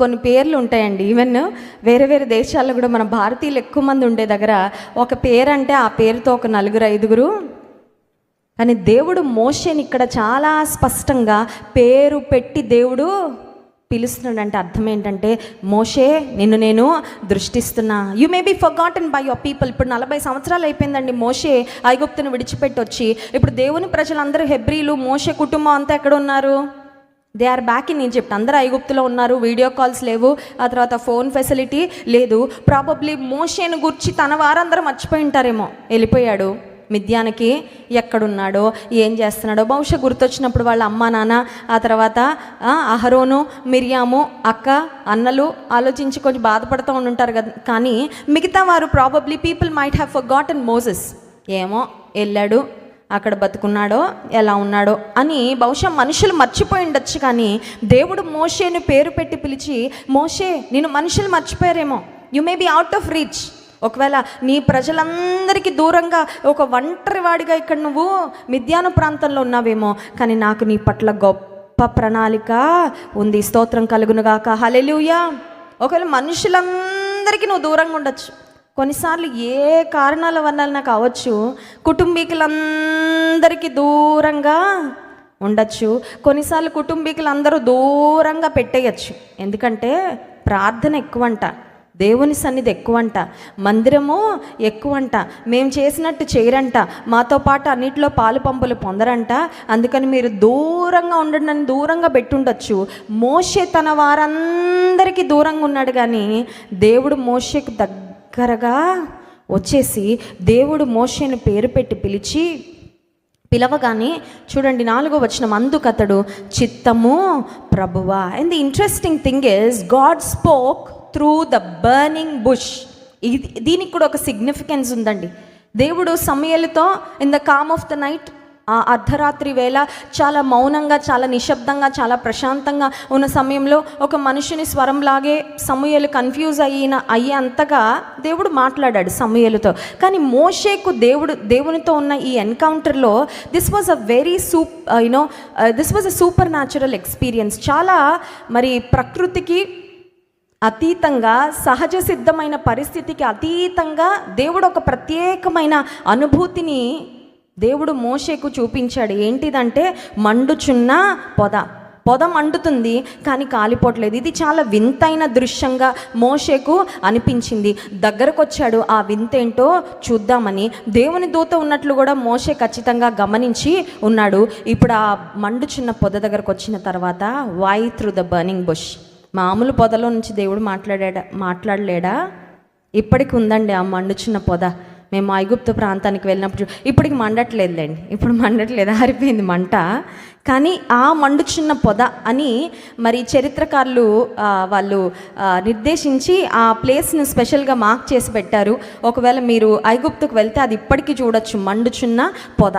కొన్ని పేర్లు ఉంటాయండి. ఈవెన్ వేరే వేరే దేశాల్లో కూడా మన భారతీయులు ఎక్కువ మంది ఉండే దగ్గర ఒక పేరు అంటే ఆ పేరుతో ఒక నలుగురు ఐదుగురు. కానీ దేవుడు మోషేని ఇక్కడ చాలా స్పష్టంగా పేరు పెట్టి దేవుడు పిలుస్తున్నాడంటే అర్థం ఏంటంటే మోషే నిన్ను నేను దృష్టిస్తున్నా. You may be forgotten by your people ఇప్పుడు నలభై సంవత్సరాలు అయిపోయిందండి మోషే ఐగుప్తును విడిచిపెట్టి వచ్చి ఇప్పుడు దేవుని ప్రజలందరూ హెబ్రీలు మోషే కుటుంబం అంతా ఎక్కడ ఉన్నారు? They are back in Egypt అందరూ ఐగుప్తులో ఉన్నారు. వీడియో కాల్స్ లేవు. ఆ తర్వాత ఫోన్ ఫెసిలిటీ లేదు. ప్రాబబ్లీ మోషేను గుర్చి తన వారందరూ మర్చిపోయి ఉంటారేమో. వెళ్ళిపోయాడు. మిద్యానికి ఎక్కడున్నాడో ఏం చేస్తున్నాడో. బహుశా గుర్తొచ్చినప్పుడు వాళ్ళ అమ్మ నాన్న ఆ తర్వాత అహరోను మిరియాము అక్క అన్నలు ఆలోచించి కొంచెం బాధపడుతూ ఉంటుంటారు కదా కానీ మిగతా వారు probably people might have forgot and Moses ఏమో వెళ్ళాడు. అక్కడ బతుకున్నాడో ఎలా ఉన్నాడో అని బహుశా మనుషులు మర్చిపోయి ఉండొచ్చు కానీ దేవుడు మోషేను పేరు పెట్టి పిలిచి మోషే నేను మనుషులు మర్చిపోయారేమో. You may be out of reach ఒకవేళ నీ ప్రజలందరికీ దూరంగా ఒక ఒంటరి వాడిగా ఇక్కడ నువ్వు మిద్యాను ప్రాంతంలో ఉన్నావేమో కానీ నాకు నీ పట్ల గొప్ప ప్రణాళిక ఉంది. స్తోత్రం కలుగునుగాక హలెలుయా ఒకవేళ మనుషులందరికీ నువ్వు దూరంగా ఉండొచ్చు. కొన్నిసార్లు ఏ కారణాల వల్ల అవ్వచ్చు కుటుంబీకులందరికీ దూరంగా ఉండొచ్చు. కొన్నిసార్లు కుటుంబీకులందరూ దూరంగా పెట్టేయచ్చు. ఎందుకంటే ప్రార్థన ఎక్కువంట దేవుని సన్నిధి ఎక్కువంట మందిరము ఎక్కువంట మేము చేసినట్టు చేయరంట మాతో పాటు అన్నిటిలో పాలు పంపులు పొందరంట. అందుకని మీరు దూరంగా ఉండండి దూరంగా పెట్టుండొచ్చు. మోషే తన వారందరికీ దూరంగా ఉన్నాడు కానీ దేవుడు మోషేకు దగ్గరగా వచ్చేసి దేవుడు మోషేను పేరు పెట్టి పిలిచి పిలవగానే చూడండి నాలుగో వచ్చిన అతడు చిత్తము ప్రభువా. And the interesting thing is God spoke through the burning bush ఇది దీనికి కూడా ఒక సిగ్నిఫికెన్స్ ఉందండి. దేవుడు సమయలతో in the calm of the night ఆ అర్ధరాత్రి వేళ చాలా మౌనంగా చాలా నిశ్శబ్దంగా చాలా ప్రశాంతంగా ఉన్న సమయంలో ఒక మనుషుని స్వరంలాగే సమూహలు కన్ఫ్యూజ్ అయిన అయ్యేంతగా దేవుడు మాట్లాడాడు సమూహలతో కానీ మోషేకు దేవుడు దేవునితో ఉన్న ఈ ఎన్కౌంటర్లో this was a very sup you know this was a supernatural experience చాలా మరి ప్రకృతికి అతీతంగా సహజ సిద్ధమైన పరిస్థితికి అతీతంగా దేవుడు ఒక ప్రత్యేకమైన అనుభూతిని దేవుడు మోషేకు చూపించాడు. ఏంటిదంటే మండుచున్న పొద. పొద మండుతుంది కానీ కాలిపోవట్లేదు. ఇది చాలా వింతైన దృశ్యంగా మోషేకు అనిపించింది. దగ్గరకు వచ్చాడు ఆ వింతేంటో చూద్దామని. దేవుని దూత ఉన్నట్లు కూడా మోషే ఖచ్చితంగా గమనించి ఉన్నాడు. ఇప్పుడు ఆ మండుచున్న పొద దగ్గరకు వచ్చిన తర్వాత why through the burning bush మామూలు పొదలో నుంచి దేవుడు మాట్లాడా మాట్లాడలేడా? ఇప్పటికి ఉందండి ఆ మండుచున్న పొద. మేము ఐగుప్తు ప్రాంతానికి వెళ్ళినప్పుడు ఇప్పటికి మండట్లేదులేండి. ఇప్పుడు మండట్లేదు ఆరిపోయింది మంట. కానీ ఆ మండుచున్న పొద అని మరి చరిత్రకారులు వాళ్ళు నిర్దేశించి ఆ ప్లేస్ని స్పెషల్గా మార్క్ చేసి పెట్టారు. ఒకవేళ మీరు ఐగుప్తుకు వెళ్తే అది ఇప్పటికీ చూడొచ్చు మండుచున్న పొద.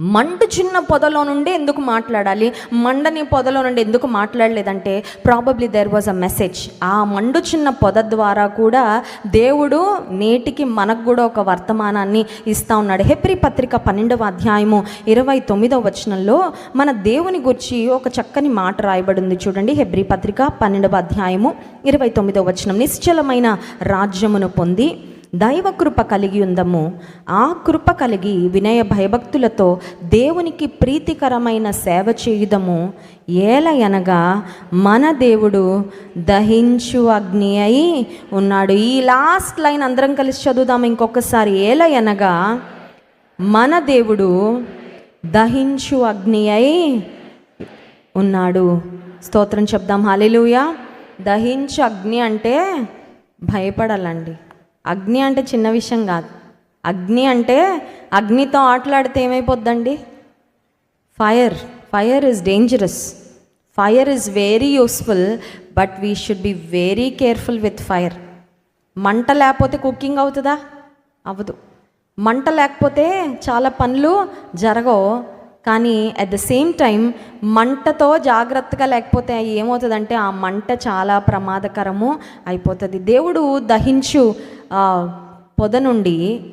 మండుచున్న పొదలో నుండి ఎందుకు మాట్లాడాలి? మండని పొదలో నుండి ఎందుకు మాట్లాడలేదంటే probably there was a message ఆ మండుచున్న పొద ద్వారా కూడా దేవుడు నేటికి మనకు కూడా ఒక వర్తమానాన్ని ఇస్తా ఉన్నాడు. హెప్రి పత్రిక పన్నెండవ అధ్యాయము ఇరవై తొమ్మిదవ వచనంలో మన దేవుని గురించి ఒక చక్కని మాట రాయబడింది చూడండి. హెబ్రి పత్రిక పన్నెండవ అధ్యాయము ఇరవై తొమ్మిదవ వచనం. నిశ్చలమైన రాజ్యమును పొంది దైవ కృప కలిగి ఉందము. ఆ కృప కలిగి వినయ భయభక్తులతో దేవునికి ప్రీతికరమైన సేవ చేయుదము. ఏలయనగా మన దేవుడు దహించు అగ్ని అయి ఉన్నాడు. ఈ లాస్ట్ లైన్ అందరం కలిసి చదువుదాం ఇంకొకసారి. ఏలయనగా మన దేవుడు దహించు అగ్ని అయి ఉన్నాడు. స్తోత్రం చెప్దాం. హాలేలుయా దహించు అగ్ని అంటే భయపడాలండి. అగ్ని అంటే చిన్న విషయం కాదు. అగ్ని అంటే అగ్నితో ఆటలాడితే ఏమైపోద్దండి? Fire fire is dangerous fire is very useful but we should be very careful with fire మంట లేకపోతే కుకింగ్ అవుతుందా? అవ్వదు. మంట లేకపోతే చాలా పనులు జరగవు. కానీ అట్ ద సేమ్ టైం మంటతో జాగ్రత్తగా లేకపోతే ఏమవుతుందంటే ఆ మంట చాలా ప్రమాదకరము అయిపోతుంది. దేవుడు దహించు పొద నుండి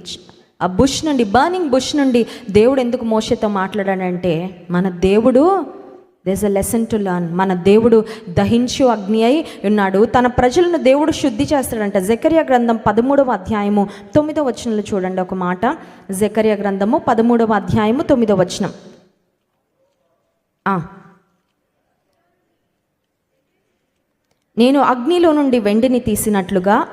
ఆ బుష్ నుండి బర్నింగ్ బుష్ నుండి దేవుడు ఎందుకు మోసతో మాట్లాడాడంటే మన దేవుడు does a lesson to learn మన దేవుడు దహించు అగ్ని అయి ఉన్నాడు. తన ప్రజలను దేవుడు శుద్ధి చేస్తాడంట. జకర్య గ్రంథం పదమూడవ అధ్యాయము తొమ్మిదవ వచనంలో చూడండి ఒక మాట. జకర్య గ్రంథము పదమూడవ అధ్యాయము తొమ్మిదవ వచనం. నేను అగ్నిలో నుండి వెండిని తీసినట్లుగా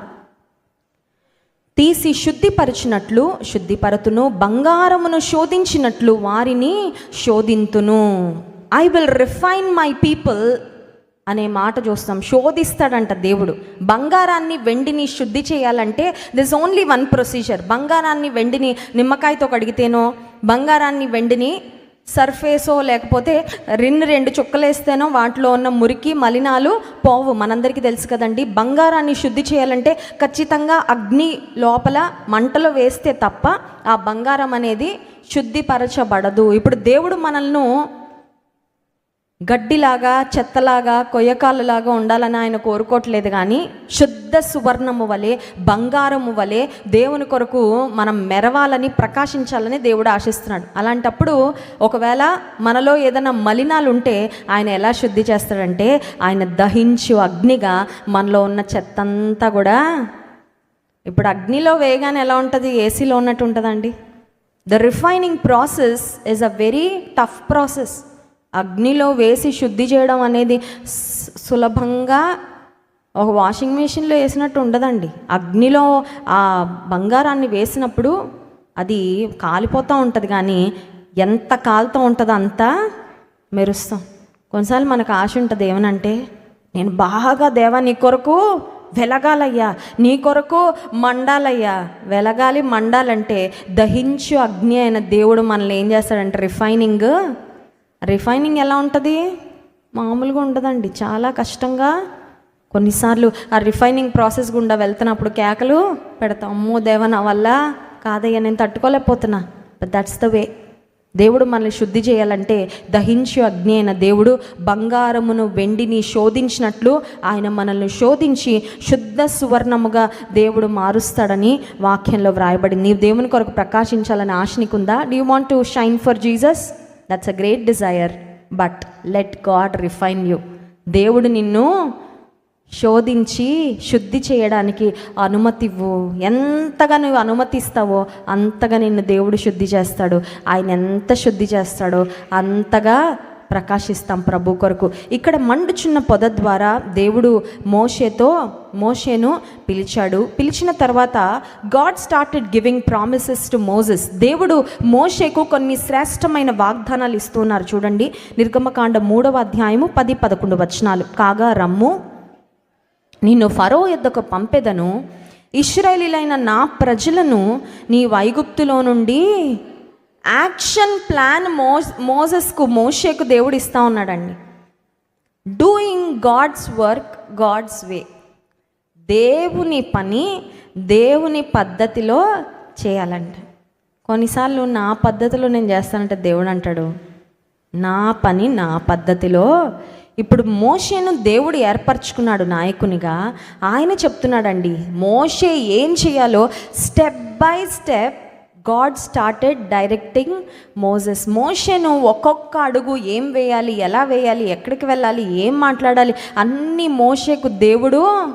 తీసి శుద్ధిపరచినట్లు శుద్ధిపరతును బంగారమును శోధించినట్లు వారిని శోధింతును. I will refine my people అనే మాట చూస్తాం. శోధిస్తాడంట దేవుడు. బంగారాన్ని వెండిని శుద్ధి చేయాలంటే దిస్ ఓన్లీ వన్ ప్రొసీజర్ బంగారాన్ని వెండిని నిమ్మకాయతో కడిగితేనో బంగారాన్ని వెండిని సర్ఫేసో లేకపోతే రెండు రెండు చుక్కలేస్తేనో వాటిలో ఉన్న మురికి మలినాలు పోవు. మనందరికీ తెలుసు కదండి బంగారాన్ని శుద్ధి చేయాలంటే ఖచ్చితంగా అగ్ని లోపల మంటలో వేస్తే తప్ప ఆ బంగారం అనేది శుద్ధిపరచబడదు. ఇప్పుడు దేవుడు మనల్ని గడ్డిలాగా చెత్తలాగా కొయ్యకాలులాగా ఉండాలని ఆయన కోరుకోవట్లేదు కానీ శుద్ధ సువర్ణము వలె బంగారము వలె దేవుని కొరకు మనం మెరవాలని ప్రకాశించాలని దేవుడు ఆశిస్తున్నాడు. అలాంటప్పుడు ఒకవేళ మనలో ఏదైనా మలినాలు ఉంటే ఆయన ఎలా శుద్ధి చేస్తాడంటే ఆయన దహించు అగ్నిగా మనలో ఉన్న చెత్తంతా కూడా ఇప్పుడు అగ్నిలో వేయగానే ఎలా ఉంటుంది? ఏసీలో ఉన్నట్టు ఉంటుందండి. The refining process is a very tough process అగ్నిలో వేసి శుద్ధి చేయడం అనేది సులభంగా ఒక వాషింగ్ మెషిన్లో వేసినట్టు ఉండదండి. అగ్నిలో ఆ బంగారాన్ని వేసినప్పుడు అది కాలిపోతూ ఉంటుంది కానీ ఎంత కాలుతూ ఉంటుందో అంతా మెరుస్తాం. కొన్నిసార్లు మనకు ఆశ ఉంటుంది ఏమనంటే నేను బాగా దేవా నీ కొరకు వెలగాలయ్యా నీ కొరకు మండాలయ్యా. వెలగాలి మండాలంటే దహించు అగ్ని అయిన దేవుడు మనల్ని ఏం చేస్తాడంటే రిఫైనింగ్ రిఫైనింగ్ ఎలా ఉంటుంది? మామూలుగా ఉండదండి. చాలా కష్టంగా కొన్నిసార్లు ఆ రిఫైనింగ్ ప్రాసెస్ గుండా వెళ్తున్నప్పుడు కేకలు పెడతాం అమ్మో దేవ నా వల్ల కాదయ్యా నేను తట్టుకోలేకపోతున్నా. బట్ దట్స్ ద వే దేవుడు మనల్ని శుద్ధి చేయాలంటే దహించు అగ్ని అయిన దేవుడు బంగారమును వెండిని శోధించినట్లు ఆయన మనల్ని శోధించి శుద్ధ సువర్ణముగా దేవుడు మారుస్తాడని వాక్యంలో వ్రాయబడింది. నీవు దేవుని కొరకు ప్రకాశించాలని ఆశ నీకుందా? Do want to shine for Jesus that's a great desire but let God refine you దేవుడు నిన్ను శోధించి శుద్ధి చేయడానికి అనుమతి ఇవ్వు ఎంతగా నువ్వు అనుమతిస్తావో అంతగా నిన్ను దేవుడు శుద్ధి చేస్తాడు. ఆయన ఎంత శుద్ధి చేస్తాడో అంతగా ప్రకాశిస్తాం ప్రభు కొరకు. ఇక్కడ మండుచున్న పొద ద్వారా దేవుడు మోషేతో మోషేను పిలిచాడు. పిలిచిన తర్వాత God started giving promises to Moses దేవుడు మోషేకు కొన్ని శ్రేష్టమైన వాగ్దానాలు ఇస్తున్నారు చూడండి నిర్గమకాండ మూడవ అధ్యాయము పది పదకొండు వచనాలు. కాగా రమ్ము నిన్ను ఫరో యొద్దకు పంపెదను. ఇస్రాయేలీలైన నా ప్రజలను నీ వైగుప్తులో నుండి యాక్షన్ ప్లాన్ మోస్ మోజస్కు మోషేకు దేవుడు ఇస్తా ఉన్నాడండి. Doing God's work God's way. దేవుని పని దేవుని పద్ధతిలో చేయాలంట. కొన్నిసార్లు నా పద్ధతిలో నేను చేస్తానంటే దేవుడు అంటాడు నా పని నా పద్ధతిలో. ఇప్పుడు మోషేను దేవుడు ఏర్పరచుకున్నాడు నాయకునిగా ఆయన చెప్తున్నాడండి మోషే ఏం చేయాలో step by step God started directing Moses మోషను ఒక్కొక్క అడుగు ఏం వేయాలి? ఎలా వేయాలి? ఎక్కడికి వెళ్ళాలి? ఏం మాట్లాడాలి? అన్నీ మోషేకు దేవుడు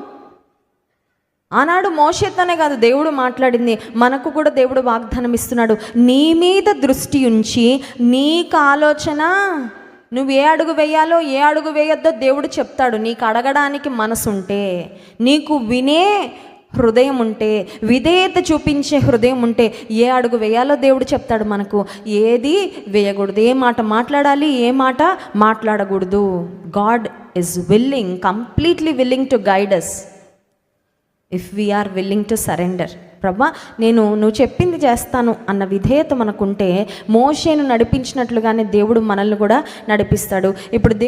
ఆనాడు మోషేతోనే కాదు దేవుడు మాట్లాడింది. మనకు కూడా దేవుడు వాగ్దానం ఇస్తున్నాడు. నీ మీద దృష్టి ఉంచి నీకు ఆలోచన నువ్వు ఏ అడుగు వేయాలో ఏ అడుగు వేయొద్దో దేవుడు చెప్తాడు. నీకు అడగడానికి మనసు ఉంటే నీకు వినే హృదయం ఉంటే విధేయత చూపించే హృదయం ఉంటే ఏ అడుగు వేయాలో దేవుడు చెప్తాడు మనకు. ఏది వేయకూడదు. ఏ మాట మాట్లాడాలి ఏ మాట మాట్లాడకూడదు. God is willing completely willing to guide us if we're willing to surrender ప్రభా నేను నువ్వు చెప్పింది చేస్తాను అన్న విధేయత మనకుంటే మోషేను నడిపించినట్లుగానే దేవుడు మనల్ని కూడా నడిపిస్తాడు. ఇప్పుడు దే-